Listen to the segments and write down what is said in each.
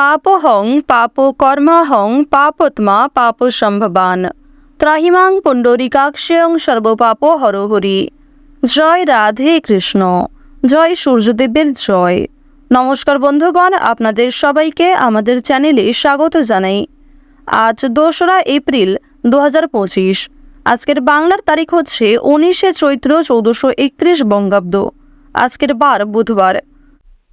পাপহং পাপ কর্মাহং পাপত্মা পাপ সম্ভবান। ত্রাহিমাং পুণ্ডরিকাক্ষয়ং সর্বপাপ হরহরি। জয় রাধে কৃষ্ণ। জয় সূর্যদেবের জয়। নমস্কার বন্ধুগণ, আপনাদের সবাইকে আমাদের চ্যানেলে স্বাগত জানাই। আজ দোসরা এপ্রিল দু আজকের বাংলার তারিখ হচ্ছে উনিশে চৈত্র চৌদ্দশো একত্রিশ বঙ্গাব্দ। আজকের বার বুধবার।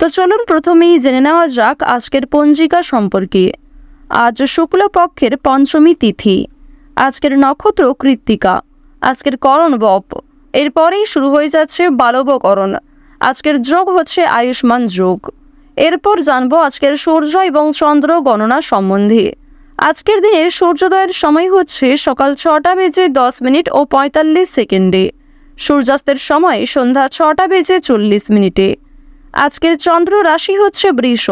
তো চলুন প্রথমেই জেনে নেওয়া যাক আজকের পঞ্জিকা সম্পর্কে। আজ শুক্লপক্ষের পঞ্চমী তিথি। আজকের নক্ষত্র কৃত্তিকা। আজকের করণ বপ। এরপরেই শুরু হয়ে যাচ্ছে বালবকরণ। আজকের যোগ হচ্ছে আয়ুষ্মান যোগ। এরপর জানব আজকের সূর্য এবং চন্দ্র গণনা সম্বন্ধে। আজকের দিনে সূর্যোদয়ের সময় হচ্ছে সকাল ছটা বেজে দশ মিনিট ও পঁয়তাল্লিশ সেকেন্ডে। সূর্যাস্তের সময় সন্ধ্যা ছটা বেজে চল্লিশ মিনিটে। আজকের চন্দ্র রাশি হচ্ছে বৃষ।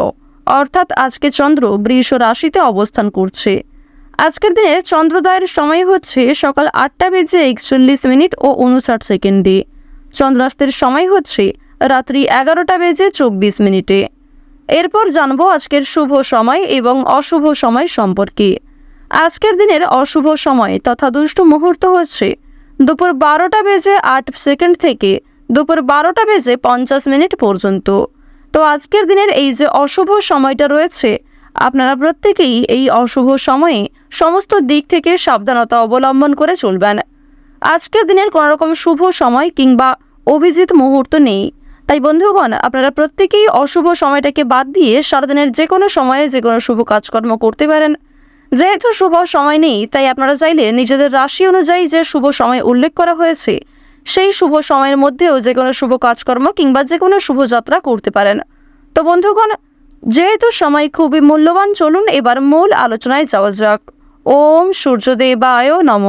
অর্থাৎ আজকে চন্দ্র বৃষ রাশিতে অবস্থান করছে। আজকের দিনে চন্দ্রোদয়ের সময় হচ্ছে সকাল আটটা বেজে একচল্লিশ মিনিট ও উনষাট সেকেন্ডে। চন্দ্রাস্তের সময় হচ্ছে রাত্রি এগারোটা বেজে চব্বিশ মিনিটে। এরপর জানব আজকের শুভ সময় এবং অশুভ সময় সম্পর্কে। আজকের দিনের অশুভ সময় তথা দুষ্ট মুহূর্ত হচ্ছে দুপুর বারোটা বেজে আট সেকেন্ড থেকে দুপুর বারোটা বেজে পঞ্চাশ মিনিট পর্যন্ত। তো আজকের দিনের এই যে অশুভ সময়টা রয়েছে, আপনারা প্রত্যেকেই এই অশুভ সময়ে সমস্ত দিক থেকে সাবধানতা অবলম্বন করে চলবেন। আজকের দিনের কোনো রকম শুভ সময় কিংবা অভিজিৎ মুহূর্ত নেই। তাই বন্ধুগণ, আপনারা প্রত্যেকেই অশুভ সময়টাকে বাদ দিয়ে সারাদিনের যে কোনো সময়ে যে কোনো শুভ কাজকর্ম করতে পারেন। যেহেতু শুভ সময় নেই, তাই আপনারা চাইলে নিজেদের রাশি অনুযায়ী যে শুভ সময় উল্লেখ করা হয়েছে সেই শুভ সময়ের মধ্যেও যে কোনো শুভ কাজকর্ম কিংবা যে কোনো শুভযাত্রা করতে পারেন। তো বন্ধুগণ, যেহেতু সময় খুবই মূল্যবান, চলুন এবার মূল আলোচনায় যাওয়া যাক। ওম সূর্যদেবায় নম।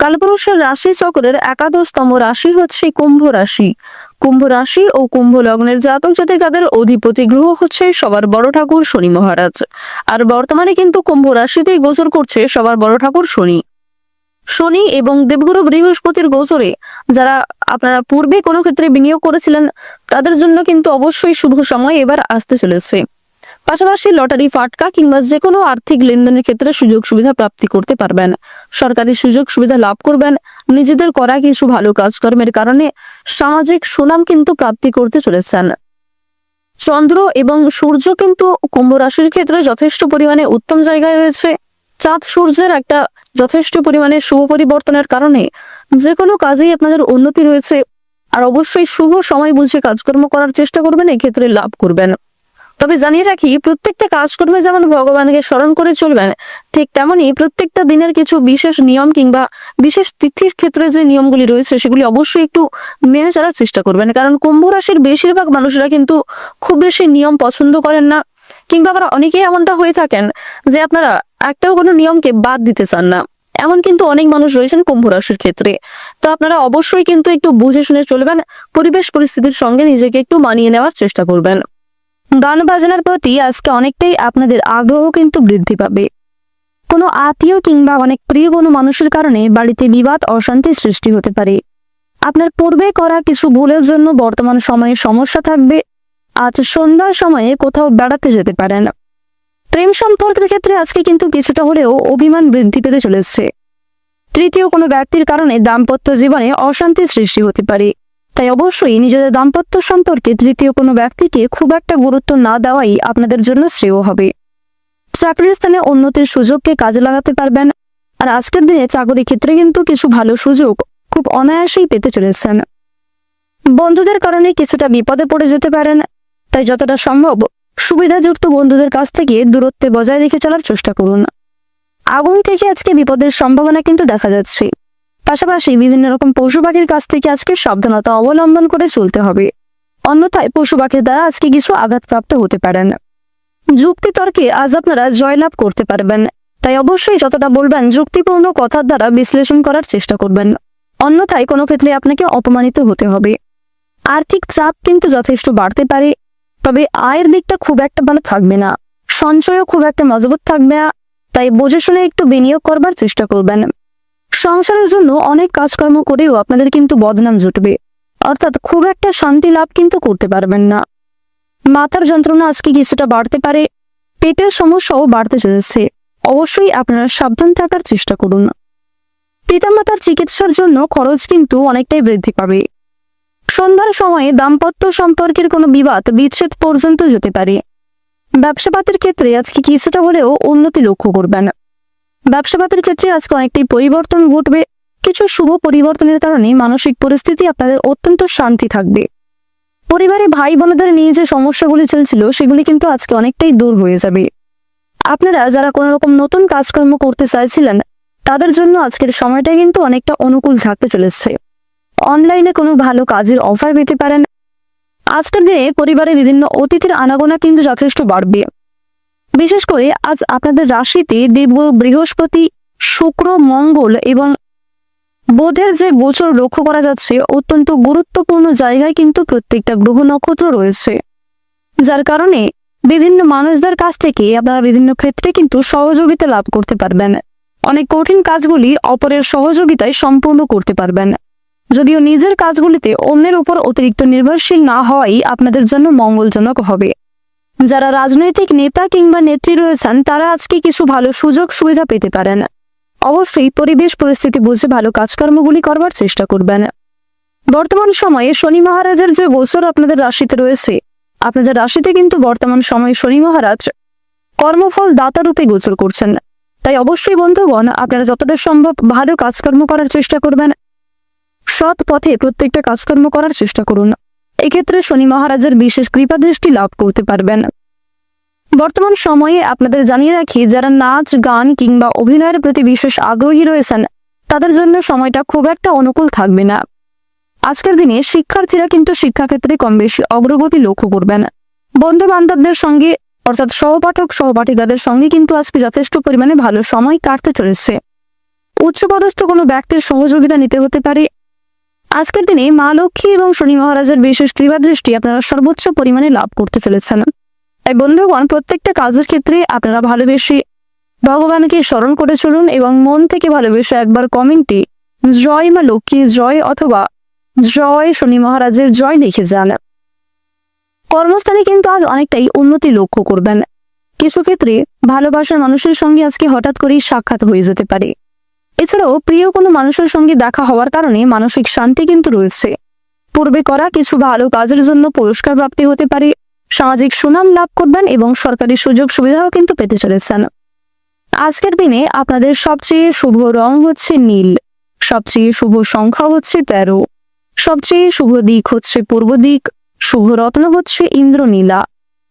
কালপুরুষের রাশি চক্রের একাদশতম রাশি হচ্ছে কুম্ভ রাশি। কুম্ভ রাশি ও কুম্ভ লগ্নের জাতক জাতিকাদের অধিপতি গ্রহ হচ্ছে সবার বড় ঠাকুর শনি মহারাজ। আর বর্তমানে কিন্তু কুম্ভ রাশিতেই গোচর করছে সবার বড় ঠাকুর শনি। শনি এবং দেবগুরু বৃহস্পতির গোচরে, যারা আপনারা পূর্বে কোনো ক্ষেত্রে বিনিয়োগ করেছিলেন, তাদের জন্য কিন্তু অবশ্যই শুভ সময় এবার আসতে চলেছে। পাশাপাশি লটারি, ফাটকা কিংবা যে কোনো আর্থিক লেনদেনের ক্ষেত্রে সুযোগ সুবিধা প্রাপ্তি করতে পারবেন। সরকারি সুযোগ সুবিধা লাভ করবেন। নিজেদের করা কিছু ভালো কাজকর্মের কারণে সামাজিক সুনাম কিন্তু প্রাপ্তি করতে চলেছেন। চন্দ্র এবং সূর্য কিন্তু কুম্ভ রাশির ক্ষেত্রে যথেষ্ট পরিমাণে উত্তম জায়গায় রয়েছে। চাঁদ সূর্যের একটা যথেষ্ট পরিমাণে শুভ পরিবর্তনের কারণে যে কোনো কাজেই আপনাদের উন্নতি রয়েছে। আর অবশ্যই শুভ সময় বুঝে কাজকর্ম করার চেষ্টা করবেন, এক্ষেত্রে লাভ করবেন। তবে জানিয়ে রাখি, প্রত্যেকটা কাজকর্মে যেমন ভগবানকে স্মরণ করে চলবেন, ঠিক তেমনি প্রত্যেকটা দিনের কিছু বিশেষ নিয়ম কিংবা বিশেষ তিথির ক্ষেত্রে যে নিয়মগুলি রয়েছে, সেগুলি অবশ্যই একটু মেনে চলার চেষ্টা করবেন। কারণ কুম্ভ রাশির বেশিরভাগ মানুষরা কিন্তু খুব বেশি নিয়ম পছন্দ করেন না। কিংবা আবার অনেকেই এমনটা হয়ে থাকেন যে আপনারা একটাও কোনো নিয়মকে বাদ দিতে চান না। এমন কিন্তু অনেক মানুষ রয়েছেন কুম্ভ রাশির ক্ষেত্রে। তো আপনারা অবশ্যই কিন্তু একটু বুঝে শুনে চলবেন, পরিবেশ পরিস্থিতির সঙ্গে নিজেকে একটু মানিয়ে নেওয়ার চেষ্টা করবেন। গান বাজনার প্রতি আজকে অনেকটাই আপনাদের আগ্রহ কিন্তু বৃদ্ধি পাবে। কোনো আত্মীয় কিংবা অনেক প্রিয় কোনো মানুষের কারণে বাড়িতে বিবাদ, অশান্তি সৃষ্টি হতে পারে। আপনার পূর্বে করা কিছু ভুলের জন্য বর্তমান সময়ে সমস্যা থাকবে। আজ সন্ধ্যার সময়ে কোথাও বেড়াতে যেতে পারেন। প্রেম সম্পর্কের ক্ষেত্রে আজকে কিন্তু কিছুটা হলেও অভিমান বৃদ্ধি পেতে চলেছে। তৃতীয় কোনো ব্যক্তির কারণে দাম্পত্য জীবনে অশান্তি সৃষ্টি হতে পারে। তাই অবশ্যই নিজেদের দাম্পত্য সম্পর্কে তৃতীয় কোনো ব্যক্তিকে খুব একটা গুরুত্ব না দেওয়াই আপনাদের জন্য শ্রেয় হবে। চাকরির স্থানে উন্নতির সুযোগকে কাজে লাগাতে পারবেন আর আজকের দিনে চাকরি ক্ষেত্রে কিন্তু কিছু ভালো সুযোগ খুব অনায়াসেই পেতে চলেছেন। বন্ধুদের কারণে কিছুটা বিপদে পড়ে যেতে পারেন, তাই যতটা সম্ভব সুবিধাযুক্ত বন্ধুদের কাছ থেকে দূরত্বে বজায় রেখে চলার চেষ্টা করুন। আগুন থেকে আজকে বিপদের সম্ভাবনা কিন্তু দেখা যাচ্ছে। পাশাপাশি বিভিন্ন রকম পশু পাখির কাছ থেকে আজকে সাবধানতা অবলম্বন করে চলতে হবে। অন্যথায় পশু পাখির দ্বারা আজকে কিছু আঘাতপ্রাপ্ত হতে পারেন। যুক্তি তর্কে আজ আপনারা জয়লাভ করতে পারবেন। তাই অবশ্যই যতটা বলবেন যুক্তিপূর্ণ কথার দ্বারা বিশ্লেষণ করার চেষ্টা করবেন। অন্যথায় কোনো ক্ষেত্রে আপনাকে অপমানিত হতে হবে। আর্থিক চাপ কিন্তু যথেষ্ট বাড়তে পারে। তবে আয়ের দিকটা খুব একটা ভালো থাকবে না। সঞ্চয়ও খুব একটা মজবুত থাকবে না, তাই বুঝে শুনে একটু বিনিয়োগ করবার চেষ্টা করবেন। সংসারের জন্য অনেক কাজকর্ম করেও আপনাদের কিন্তু বদনাম জুটবে। অর্থাৎ খুব একটা শান্তি লাভ কিন্তু করতে পারবেন না। মাথার যন্ত্রণা আজকে কিছুটা বাড়তে পারে, পেটের সমস্যাও বাড়তে চলেছে। অবশ্যই আপনারা সাবধান থাকার চেষ্টা করুন। পিতামাতার চিকিৎসার জন্য খরচ কিন্তু অনেকটাই বৃদ্ধি পাবে। সন্ধ্যার সময়ে দাম্পত্য সম্পর্কের কোনো বিবাদ, বিচ্ছেদ পর্যন্ত যেতে পারে। ব্যবসাপাতের ক্ষেত্রে আজকে কিছুটা হলেও উন্নতি লক্ষ্য করবেন। ব্যবসাপাতের ক্ষেত্রে আজকে অনেকটাই পরিবর্তন ঘটবে। কিছু শুভ পরিবর্তনের কারণে মানসিক পরিস্থিতি আপনাদের অত্যন্ত শান্তি থাকবে। পরিবারে ভাই বোনদের নিয়ে যে সমস্যাগুলি চলছিল, সেগুলি কিন্তু আজকে অনেকটাই দূর হয়ে যাবে। আপনারা যারা কোনো রকম নতুন কাজকর্ম করতে চাইছিলেন, তাদের জন্য আজকের সময়টা কিন্তু অনেকটা অনুকূল থাকতে চলেছে। অনলাইনে কোনো ভালো কাজের অফার পেতে পারেন আজকের দিনে পরিবারে বিভিন্ন অতিথির আনাগোনা কিন্তু যথেষ্ট বাড়বে। বিশেষ করে আজ আপনাদের রাশিতে দেবগুরু বৃহস্পতি, শুক্র, মঙ্গল এবং বোধের যে গোচর লক্ষ্য করা যাচ্ছে, অত্যন্ত গুরুত্বপূর্ণ জায়গায় কিন্তু প্রত্যেকটা গ্রহ নক্ষত্র রয়েছে। যার কারণে বিভিন্ন মানুষদের কাছ থেকে আপনারা বিভিন্ন ক্ষেত্রে কিন্তু সহযোগিতা লাভ করতে পারবেন। অনেক কঠিন কাজগুলি অপরের সহযোগিতায় সম্পূর্ণ করতে পারবেন। যদিও নিজের কাজগুলিতে অন্যের উপর অতিরিক্ত নির্ভরশীল না হওয়াই আপনাদের জন্য মঙ্গলজনক হবে। যারা রাজনৈতিক নেতা কিংবা নেত্রী রয়েছেন, তারা আজকে কিছু ভালো সুযোগ সুবিধা পেতে পারেন। অবশ্যই পরিবেশ পরিস্থিতি বুঝে ভালো কাজকর্মগুলি করবার চেষ্টা করবেন। বর্তমান সময়ে শনি মহারাজের যে গোচর আপনাদের রাশিতে রয়েছে, আপনাদের রাশিতে কিন্তু বর্তমান সময়ে শনি মহারাজ কর্মফল দাতা রূপে গোচর করছেন। তাই অবশ্যই বন্ধুগণ, আপনারা যতটা সম্ভব ভালো কাজকর্ম করার চেষ্টা করবেন। সৎ পথে প্রত্যেকটা কাজকর্ম করার চেষ্টা করুন। এক্ষেত্রে শনি মহারাজের বিশেষ কৃপা দৃষ্টি লাভ করতে পারবেন। বর্তমান সময়ে আপনাদের জানিয়ে রাখি, যারা নাচ, গান কিংবা অভিনয়ের প্রতি বিশেষ আগ্রহী রয়েছেন, তাদের জন্য সময়টা খুব একটা অনুকূল থাকবে না। আজকের দিনে শিক্ষার্থীরা কিন্তু শিক্ষাক্ষেত্রে কম বেশি অগ্রগতি লক্ষ্য করবেন। বন্ধু বান্ধবদের সঙ্গে, অর্থাৎ সহপাঠক সহপাঠিকাদের সঙ্গে কিন্তু আজকে যথেষ্ট পরিমাণে ভালো সময় কাটতে চলেছে। উচ্চপদস্থ কোনো ব্যক্তির সহযোগিতা নিতে হতে পারে আজকের দিনে মা লক্ষ্মী এবং শনি মহারাজের বিশেষ কৃপা দৃষ্টি আপনারা সর্বোচ্চ পরিমাণে লাভ করতে চলেছেন তাই বন্ধুগণ, প্রত্যেকটা কাজের ক্ষেত্রে আপনারা ভালোবেসে ভগবানকে স্মরণ করে চলুন এবং মন থেকে ভালোবেসে একবার কমেন্টে জয় মা লক্ষ্মী, জয় অথবা জয় শনি মহারাজের জয় লিখে যান। কর্মস্থানে কিন্তু আজ অনেকটাই উন্নতি লক্ষ্য করবেন। কিছু ক্ষেত্রে ভালোবাসার মানুষের সঙ্গে আজকে হঠাৎ করেই সাক্ষাৎ হয়ে যেতে পারে। এছাড়াও প্রিয় কোনো মানুষের সঙ্গে দেখা হওয়ার কারণে মানসিক শান্তি কিন্তু রয়েছে। পূর্বে করা কিছু ভালো কাজের জন্য পুরস্কার প্রাপ্তি হতে পারে, সামাজিক সুনাম লাভ করবেন এবং সরকারি সুযোগ সুবিধাও কিন্তু পেতে চলেছেন। আজকের দিনে আপনাদের সবচেয়ে শুভ রং হচ্ছে নীল, সবচেয়ে শুভ সংখ্যা হচ্ছে তেরো, সবচেয়ে শুভ দিক হচ্ছে পূর্ব দিক, শুভ রত্ন হচ্ছে ইন্দ্রনীলা,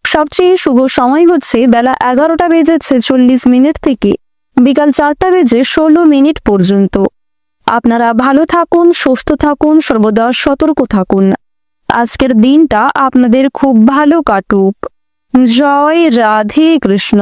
সবচেয়ে শুভ সময় হচ্ছে বেলা এগারোটা বেজে ছেচল্লিশ মিনিট থেকে বিকাল চারটা বেজে ষোলো মিনিট পর্যন্ত। আপনারা ভালো থাকুন, সুস্থ থাকুন, সর্বদা সতর্ক থাকুন। আজকের দিনটা আপনাদের খুব ভালো কাটুক। জয় রাধে কৃষ্ণ।